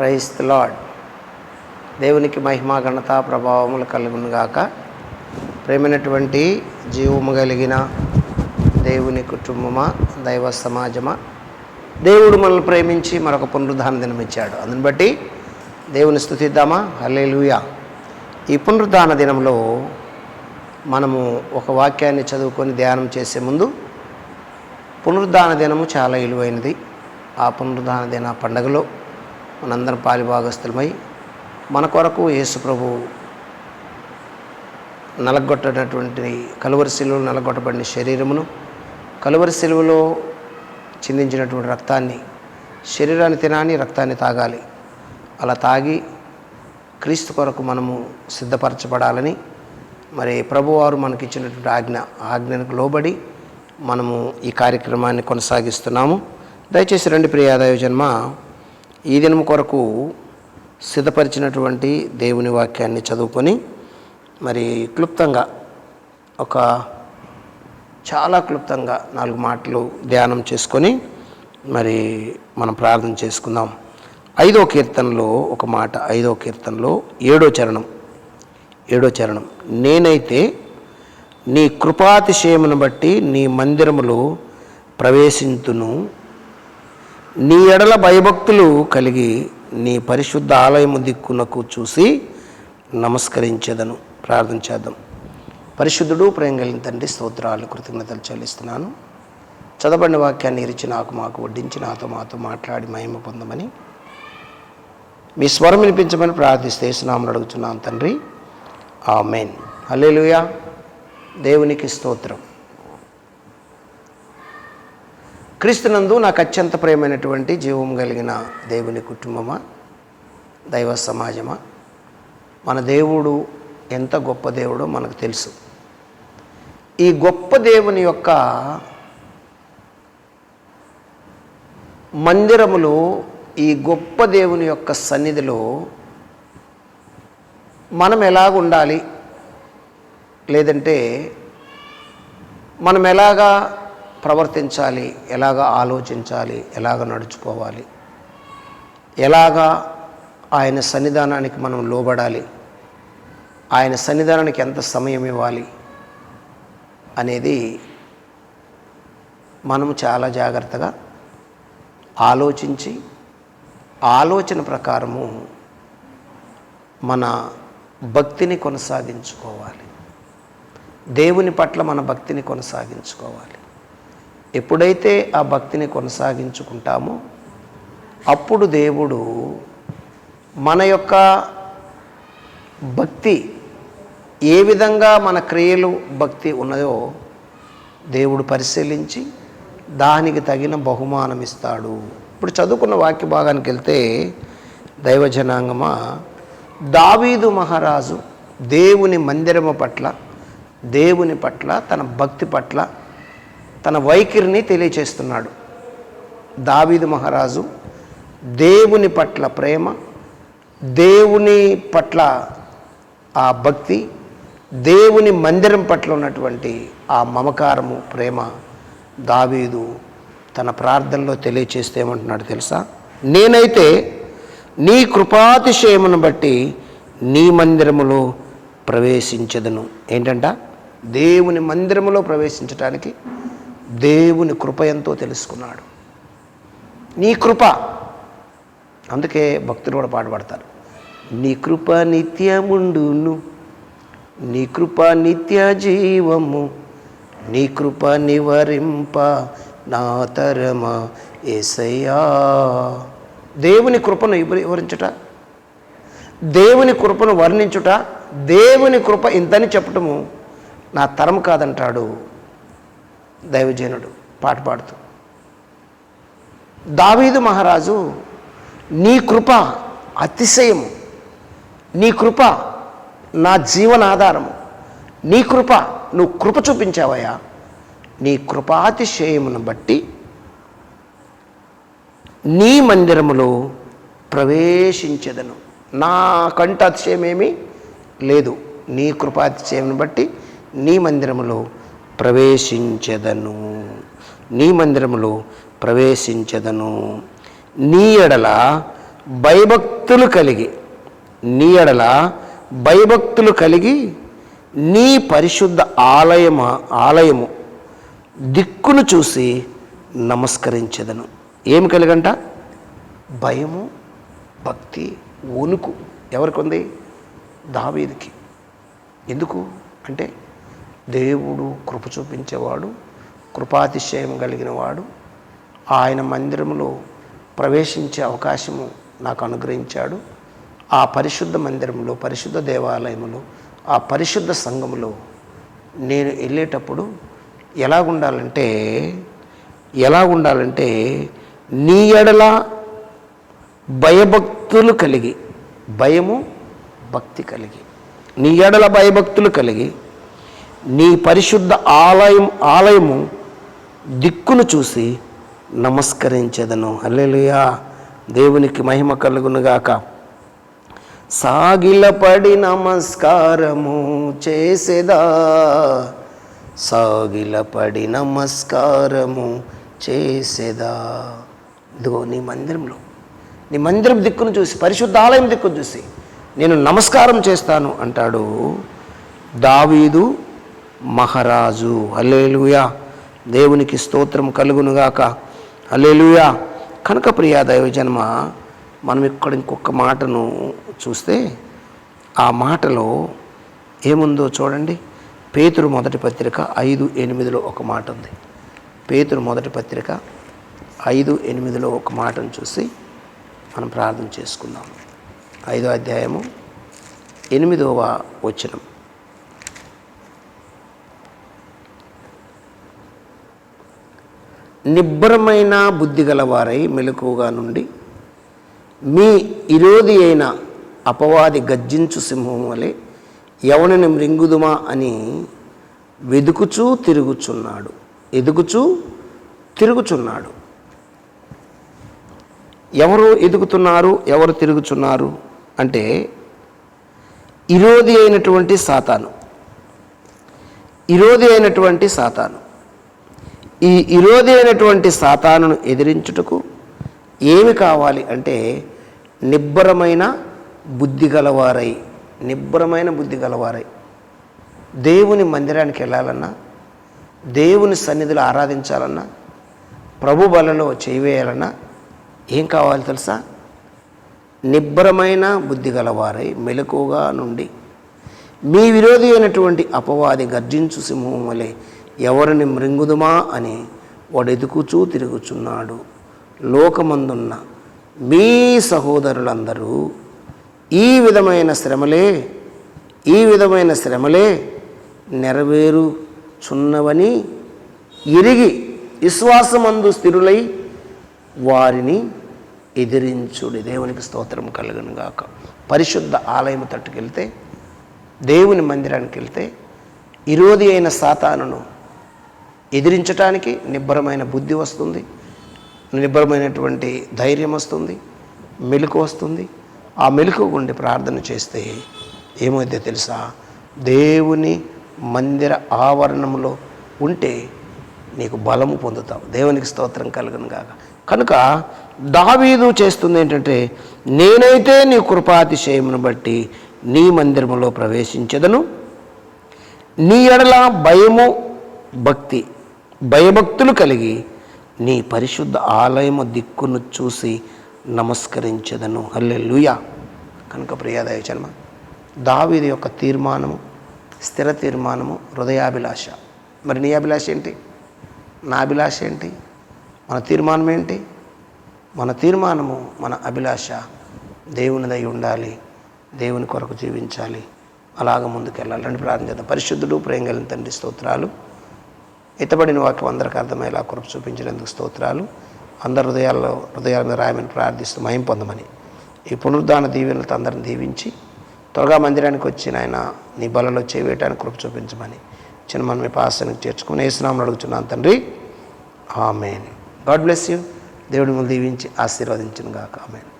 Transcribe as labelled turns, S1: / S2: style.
S1: Price lord దేవునికి మహిమా ఘనత ప్రభావములు కలుగునుగాక ప్రేమైనటువంటి జీవము కలిగిన దేవుని కుటుంబమా దైవ సమాజమా? దేవుడు మనల్ని ప్రేమించి మరొక పునరుద్ధాన దినమిచ్చాడు. అందుని బట్టి దేవుని స్థుతిద్దామా? హల్లెలూయా. ఈ పునరుద్ధాన దినంలో మనము ఒక వాక్యాన్ని చదువుకొని ధ్యానం చేసే ముందు పునరుద్ధాన దినము చాలా విలువైనది ఆ పునరుద్ధాన దిన పండగలో మనందరం పాలిభాగస్థులమై మన కొరకు యేసుప్రభు నలగొట్టనటువంటి కలువరి శిలువలో నలగొట్టబడిన శరీరమును కలువరి శిలువలో చిందించినటువంటి రక్తాన్ని శరీరాన్ని తినాని రక్తాన్ని తాగాలి. అలా తాగి క్రీస్తు కొరకు మనము సిద్ధపరచబడాలని మరి ప్రభువారు మనకిచ్చినటువంటి ఆజ్ఞ ఆజ్ఞకు లోబడి మనము ఈ కార్యక్రమాన్ని కొనసాగిస్తున్నాము. దయచేసి రెండు ప్రియాదాయ జన్మ ఈ దినం కొరకు సిద్ధపరిచినటువంటి దేవుని వాక్యాన్ని చదువుకొని మరి క్లుప్తంగా ఒక చాలా క్లుప్తంగా నాలుగు మాటలు ధ్యానం చేసుకొని మరి మనం ప్రార్థన చేసుకుందాం. ఐదో కీర్తనలో ఒక మాట ఐదో కీర్తనలో ఏడో చరణం ఏడో చరణం. నేనైతే నీ కృపాతిశయమును బట్టి నీ మందిరములో ప్రవేశింతును. నీ ఎడల భయభక్తులు కలిగి నీ పరిశుద్ధ ఆలయము దిక్కునకు చూసి నమస్కరించేదను. ప్రార్థన చేద్దాం. పరిశుద్ధుడు ప్రేమ కలిగిన తండ్రి స్తోత్రాలు కృతజ్ఞతలు చెల్లిస్తున్నాను. చదవబడిన వాక్యాన్ని ఇరిచి నాకు మాకు వడ్డించి నాతో మాతో మాట్లాడి మహిమ పొందమని మీ స్వరం వినిపించమని ప్రార్థిస్తే స్నామలు అడుగుతున్నాను తండ్రి. ఆ మెయిన్ హల్లెలూయా. దేవునికి స్తోత్రం. క్రీస్తునందు నాకు అత్యంత ప్రేమైనటువంటి జీవం కలిగిన దేవుని కుటుంబమా? దైవ సమాజమా? మన దేవుడు ఎంత గొప్ప దేవుడో మనకు తెలుసు. ఈ గొప్ప దేవుని యొక్క మందిరములో ఈ గొప్ప దేవుని యొక్క సన్నిధిలో మనం ఎలాగ ఉండాలి? లేదంటే మనం ఎలాగా ప్రవర్తించాలి ఎలాగ ఆలోచించాలి ఎలాగ నడుచుకోవాలి ఎలాగా ఆయన సన్నిధానానికి మనం లోబడాలి ఆయన సన్నిధానానికి ఎంత సమయం ఇవ్వాలి అనేది మనము చాలా జాగ్రత్తగా ఆలోచించి ఆలోచన ప్రకారము మన భక్తిని కొనసాగించుకోవాలి. దేవుని పట్ల మన భక్తిని కొనసాగించుకోవాలి. ఎప్పుడైతే ఆ భక్తిని కొనసాగించుకుంటామో అప్పుడు దేవుడు మన యొక్క భక్తి ఏ విధంగా మన క్రియలు భక్తి ఉన్నదో దేవుడు పరిశీలించి దానికి తగిన బహుమానం ఇస్తాడు. ఇప్పుడు చదువుకున్న వాక్య భాగానికి వెళ్తే దైవజనాంగమా దావీదు మహారాజు దేవుని మందిరము పట్ల దేవుని పట్ల తన భక్తి పట్ల తన వైఖరిని తెలియచేస్తున్నాడు. దావీదు మహారాజు దేవుని పట్ల ప్రేమ దేవుని పట్ల ఆ భక్తి దేవుని మందిరం పట్ల ఉన్నటువంటి ఆ మమకారము ప్రేమ దావీదు తన ప్రార్థనలో తెలియచేస్తే ఏమంటున్నాడు తెలుసా? నేనైతే నీ కృపాతిశయమును బట్టి నీ మందిరములో ప్రవేశించదను. ఏంటంట? దేవుని మందిరములో ప్రవేశించడానికి దేవుని కృప ఎంతో తెలుసుకున్నాడు. నీ కృప. అందుకే భక్తులు కూడా పాట పాడతారు. నీ కృప నిత్యముండును నీ కృప నిత్య జీవము నీ కృప నివరింప నా తరమ ఏసయ్యా. దేవుని కృపను వివరించుట దేవుని కృపను వర్ణించుట దేవుని కృప ఇంతని చెప్పటము నా తరం కాదంటాడు. దైవజనుడు పాట పాడుతూ. దావీదు మహారాజు నీ కృప అతిశయము. నీ కృప నా జీవనాధారము. నీ కృప నువ్వు కృప చూపించావయ్యా. నీ కృపాతిశయమును బట్టి నీ మందిరములో ప్రవేశించదను. నాకంట అతిశయమేమీ లేదు. నీ కృపాతిశయమును బట్టి నీ మందిరములో ప్రవేశించదను. నీ మందిరములో ప్రవేశించదను. నీ ఎడల భయభక్తులు కలిగి నీ ఎడల భయభక్తులు కలిగి నీ పరిశుద్ధ ఆలయమ ఆలయము దిక్కును చూసి నమస్కరించదను. ఏమి కలిగంట? భయము భక్తి వణుకు ఎవరికి ఉంది దావీదికి. ఎందుకు? అంటే దేవుడు కృప చూపించేవాడు కృపాతిశయం కలిగిన వాడు ఆయన మందిరంలో ప్రవేశించే అవకాశము నాకు అనుగ్రహించాడు. ఆ పరిశుద్ధ మందిరంలో పరిశుద్ధ దేవాలయంలో ఆ పరిశుద్ధ సంఘములో నేను వెళ్ళేటప్పుడు ఎలా ఉండాలంటే ఎలా ఉండాలంటే నీ ఎడల భయభక్తులు కలిగి భయము భక్తి కలిగి నీ ఎడల భయభక్తులు కలిగి నీ పరిశుద్ధ ఆలయం ఆలయము దిక్కును చూసి నమస్కరించదను. అల్లెలుయా దేవునికి మహిమ కలుగునుగాక. సాగిలపడి నమస్కారము చేసేదా? సాగిలపడి నమస్కారము చేసేదా? ఇదిగో నీ మందిరంలో నీ మందిరం దిక్కును చూసి పరిశుద్ధ ఆలయం దిక్కును చూసి నేను నమస్కారం చేస్తాను అంటాడు. దావీదు మహారాజు. అల్లెలుయా దేవునికి స్తోత్రం కలుగునుగాక. అల్లెలుయా కనుక ప్రియా దైవజన్మ మనం ఇక్కడ ఇంకొక మాటను చూస్తే ఆ మాటలో ఏముందో చూడండి. పేతురు మొదటి పత్రిక ఐదు ఎనిమిదిలో ఒక మాట ఉంది. పేతురు మొదటి పత్రిక ఐదు ఎనిమిదిలో ఒక మాటను చూసి మనం ప్రార్థన చేసుకుందాం. ఐదో అధ్యాయము ఎనిమిదవ వచనం. నిబ్బరమైన బుద్ధి గలవారై మెలకుగా నుండి మీ ఇరోది అయిన అపవాది గర్జించు సింహం వలె ఎవరిని మృంగుదుమా అని వెదుకుచూ తిరుగుచున్నాడు. ఎదుగుచూ తిరుగుచున్నాడు. ఎవరు ఎదుగుతున్నారు ఎవరు తిరుగుచున్నారు? అంటే ఇరోది అయినటువంటి సాతాను. ఇరోది అయినటువంటి సాతాను. ఈ ఇరోది అయినటువంటి సాతానును ఎదిరించుటకు ఏమి కావాలి అంటే నిబ్బరమైన బుద్ధి గలవారై నిబ్బరమైన బుద్ధి గలవారై. దేవుని మందిరానికి వెళ్ళాలన్నా దేవుని సన్నిధిలో ఆరాధించాలన్నా ప్రభు బలలో చేయవేయాలన్నా ఏం కావాలి తెలుసా? నిబ్బరమైన బుద్ధి గలవారై మెలకుగా నుండి. మీ విరోధి అయినటువంటి అపవాది గర్జించు సింహం వలె ఎవరిని మృంగుదుమా అని వాడు ఎదుకుచూ తిరుగుచున్నాడు. లోకమందున్న మీ సహోదరులందరూ ఈ విధమైన శ్రమలే ఈ విధమైన శ్రమలే నెరవేరుచున్నవని ఎరిగి విశ్వాసమందు స్థిరులై వారిని ఎదిరించుడి. దేవునికి స్తోత్రం కలుగునుగాక పరిశుద్ధ ఆలయం తట్టుకెళ్తే దేవుని మందిరానికి వెళ్తే ఇరోది అయిన సాతానును ఎదిరించటానికి నిబ్బరమైన బుద్ధి వస్తుంది నిబ్బరమైనటువంటి ధైర్యం వస్తుంది మెలకు వస్తుంది. ఆ మెలకు గుండి ప్రార్థన చేస్తే ఏమైతే తెలుసా? దేవుని మందిర ఆవరణంలో ఉంటే నీకు బలము పొందుతావు. దేవునికి స్తోత్రం కలుగును గాక. కనుక దావీదు చేస్తుంది ఏంటంటే నేనైతే నీ కృపాతిశయమును బట్టి నీ మందిరములో ప్రవేశించదను. నీ ఎడల భయము భక్తి భయభక్తులు కలిగి నీ పరిశుద్ధ ఆలయము దిక్కును చూసి నమస్కరించదను. హల్లెలూయా. కనుక ప్రియాదయ జన్మ దావీది యొక్క తీర్మానము స్థిర తీర్మానము హృదయాభిలాష. మరి నీ అభిలాష ఏంటి? నా అభిలాష ఏంటి? మన తీర్మానం ఏంటి? మన తీర్మానము మన అభిలాష దేవునిదై ఉండాలి దేవుని కొరకు జీవించాలి. అలాగ ముందుకెళ్ళాలి. రండి ప్రార్థన చేద్దాం. పరిశుద్ధుడు ప్రేమ కలిగిన తండ్రి స్తోత్రాలు. ఎత్తబడిన వాక్యం అందరికి అర్థమయ్యేలా కృప చూపించినందుకు స్తోత్రాలు. అందరి హృదయాల్లో హృదయాల మీద రాయమని ప్రార్థిస్తూ మయం పొందమని. ఈ పునరుద్ధాన దీవెనలతో అందరిని దీవించి త్వరగా మందిరానికి వచ్చి ఆయన నీ బలలో చేయటానికి కృప చూపించమని చిన్న మనం మీ పాసానికి చేర్చుకుని వేసినామని అడుగుతున్నాను తండ్రి. ఆమెన్. God bless you. దేవుడి మిమ్మల్ని దీవించి ఆశీర్వదించిన గాక ఆమెన్.